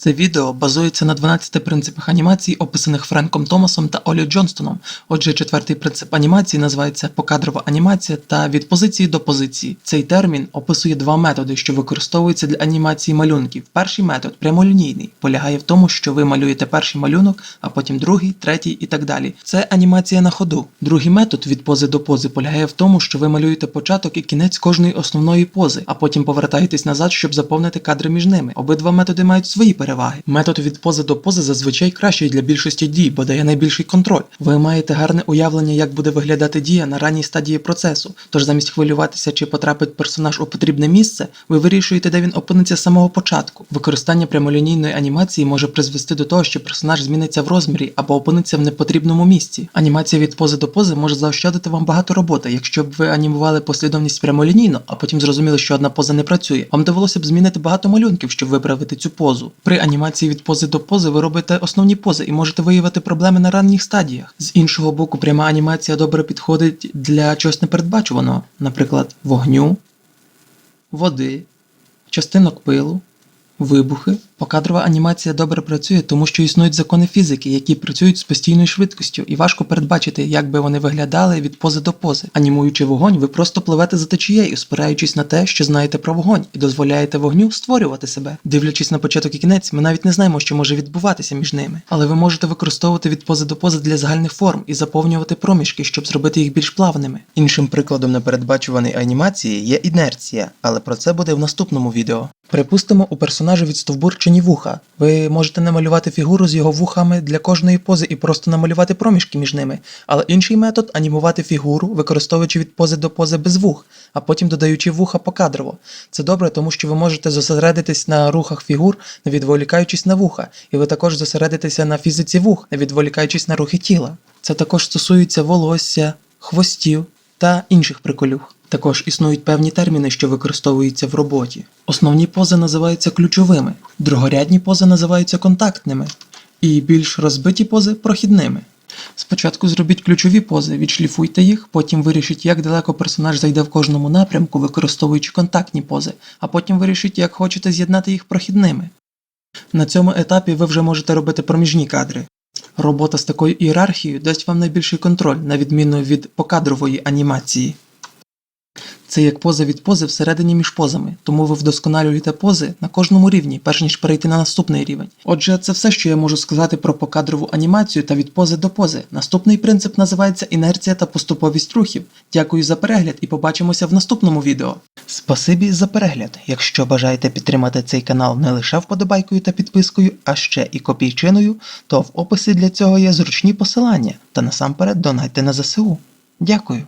Це відео базується на 12 принципах анімації, описаних Френком Томасом та Олі Джонстоном. Отже, четвертий принцип анімації називається покадрова анімація та від позиції до позиції. Цей термін описує два методи, що використовуються для анімації малюнків. Перший метод прямолінійний, полягає в тому, що ви малюєте перший малюнок, а потім другий, третій і так далі. Це анімація на ходу. Другий метод від пози до пози полягає в тому, що ви малюєте початок і кінець кожної основної пози, а потім повертаєтесь назад, щоб заповнити кадри між ними. Обидва методи мають свої. Метод від пози до пози зазвичай кращий для більшості дій, бо дає найбільший контроль. Ви маєте гарне уявлення, як буде виглядати дія на ранній стадії процесу. Тож замість хвилюватися, чи потрапить персонаж у потрібне місце, ви вирішуєте, де він опиниться з самого початку. Використання прямолінійної анімації може призвести до того, що персонаж зміниться в розмірі або опиниться в непотрібному місці. Анімація від пози до пози може заощадити вам багато роботи. Якщо б ви анімували послідовність прямолінійно, а потім зрозуміли, що одна поза не працює, вам довелося б змінити багато малюнків, щоб виправити цю позу. При анімації від пози до пози ви робите основні пози і можете виявити проблеми на ранніх стадіях. З іншого боку, пряма анімація добре підходить для чогось непередбачуваного, наприклад, вогню, води, частинок пилу, вибухи. Покадрова анімація добре працює, тому що існують закони фізики, які працюють з постійною швидкістю, і важко передбачити, як би вони виглядали від пози до пози. Анімуючи вогонь, ви просто пливете за течією, спираючись на те, що знаєте про вогонь, і дозволяєте вогню створювати себе. Дивлячись на початок і кінець, ми навіть не знаємо, що може відбуватися між ними. Але ви можете використовувати від пози до пози для загальних форм і заповнювати проміжки, щоб зробити їх більш плавними. Іншим прикладом непередбачуваної анімації є інерція, але про це буде в наступному відео. Припустимо, у персонажа відстовбурчені вуха. Ви можете намалювати фігуру з його вухами для кожної пози і просто намалювати проміжки між ними. Але інший метод анімувати фігуру, використовуючи від пози до пози без вух, а потім додаючи вуха покадрово. Це добре, тому що ви можете зосередитись на рухах фігур, не відволікаючись на вуха, і ви також зосередитеся на фізиці вух, не відволікаючись на рухи тіла. Це також стосується волосся, хвостів та інших приколюх. Також існують певні терміни, що використовуються в роботі. Основні пози називаються ключовими, другорядні пози називаються контактними, і більш розбиті пози прохідними. Спочатку зробіть ключові пози, відшліфуйте їх, потім вирішіть, як далеко персонаж зайде в кожному напрямку, використовуючи контактні пози, а потім вирішіть, як хочете з'єднати їх прохідними. На цьому етапі ви вже можете робити проміжні кадри. Робота з такою ієрархією дасть вам найбільший контроль, на відміну від покадрової анімації. Це як поза від пози всередині між позами, тому ви вдосконалюєте пози на кожному рівні, перш ніж перейти на наступний рівень. Отже, це все, що я можу сказати про покадрову анімацію та від пози до пози. Наступний принцип називається інерція та поступовість рухів. Дякую за перегляд і побачимося в наступному відео. Спасибі за перегляд. Якщо бажаєте підтримати цей канал не лише вподобайкою та підпискою, а ще і копійчиною, то в описі для цього є зручні посилання та насамперед донайте на ЗСУ. Дякую.